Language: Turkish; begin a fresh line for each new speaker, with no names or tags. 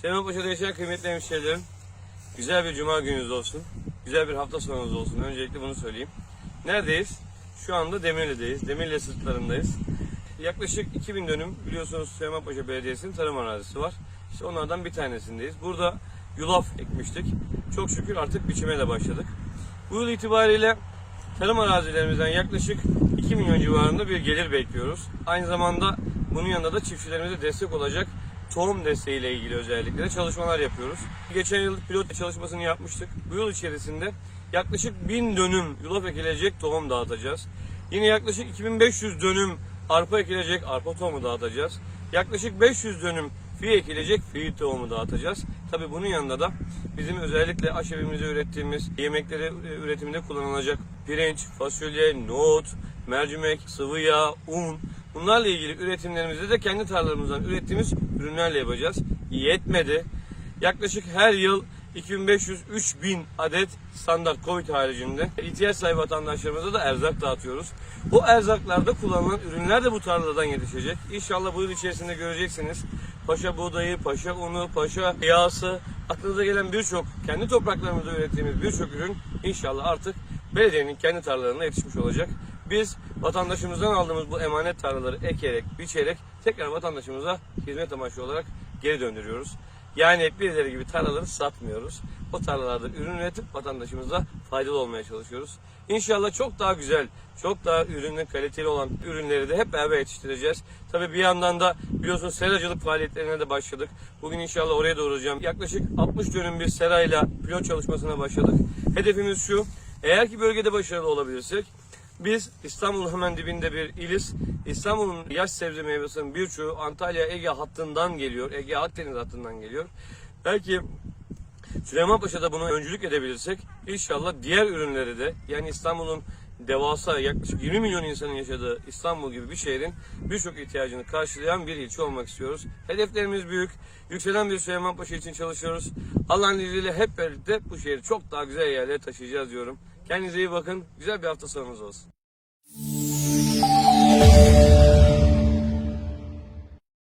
Süleymanpaşa'da yaşayan kıymetli hemşehrilerim, güzel bir cuma gününüz olsun. Güzel bir hafta sonunuz olsun. Öncelikle bunu söyleyeyim. Neredeyiz? Şu anda Demirli'deyiz. Demirli sırtlarındayız. Yaklaşık 2000 dönüm biliyorsunuz Süleymanpaşa Belediyesi'nin tarım arazisi var. İşte onlardan bir tanesindeyiz. Burada yulaf ekmiştik. Çok şükür artık biçime de başladık. Bu yıl itibariyle tarım arazilerimizden yaklaşık 2 milyon civarında bir gelir bekliyoruz. Aynı zamanda bunun yanında da çiftçilerimize destek olacak tohum desteğiyle ilgili özellikle çalışmalar yapıyoruz. Geçen yıl pilot çalışmasını yapmıştık. Bu yıl içerisinde yaklaşık 1000 dönüm yulaf ekilecek tohum dağıtacağız. Yine yaklaşık 2500 dönüm arpa ekilecek arpa tohumu dağıtacağız. Yaklaşık 500 dönüm fiye ekilecek fiye tohumu dağıtacağız. Tabi bunun yanında da bizim özellikle aşevimizde ürettiğimiz yemekleri e, üretiminde kullanılacak pirinç, fasulye, nohut, mercimek, sıvı yağ, un bunlarla ilgili üretimlerimizde de kendi tarlalarımızdan ürettiğimiz ürünlerle yapacağız. Yetmedi. Yaklaşık her yıl 2500-3000 adet standart Covid haricinde ihtiyaç sahibi vatandaşlarımıza da erzak dağıtıyoruz. Bu erzaklarda kullanılan ürünler de bu tarladan yetişecek. İnşallah bu yıl içerisinde göreceksiniz. Paşa buğdayı, paşa unu, paşa yağısı, aklınıza gelen birçok, kendi topraklarımızda ürettiğimiz birçok ürün inşallah artık belediyenin kendi tarlalarına yetişmiş olacak. Biz vatandaşımızdan aldığımız bu emanet tarlaları ekerek, biçerek tekrar vatandaşımıza hizmet amaçlı olarak geri döndürüyoruz. Yani birileri gibi tarlaları satmıyoruz. O tarlalarda ürün üretip vatandaşımıza faydalı olmaya çalışıyoruz. İnşallah çok daha güzel, çok daha ürünün kaliteli olan ürünleri de hep beraber yetiştireceğiz. Tabii bir yandan da biliyorsunuz seracılık faaliyetlerine de başladık. Bugün inşallah oraya da uğrayacağım. Yaklaşık 60 dönüm bir serayla pilot çalışmasına başladık. Hedefimiz şu, eğer ki bölgede başarılı olabilirsek biz İstanbul'un hemen dibinde bir iliz. İstanbul'un yaş sebze meyvesinin birçoğu Antalya Ege hattından geliyor. Ege Akdeniz hattından geliyor. Belki Süleymanpaşa'da buna öncülük edebilirsek inşallah diğer ürünleri de yani İstanbul'un devasa yaklaşık 20 milyon insanın yaşadığı İstanbul gibi bir şehrin birçok ihtiyacını karşılayan bir ilçe olmak istiyoruz. Hedeflerimiz büyük. Yükselen bir Süleymanpaşa için çalışıyoruz. Allah'ın izniyle hep birlikte bu şehri çok daha güzel yerlere taşıyacağız diyorum. Kendinize iyi bakın. Güzel bir hafta sonunuz olsun.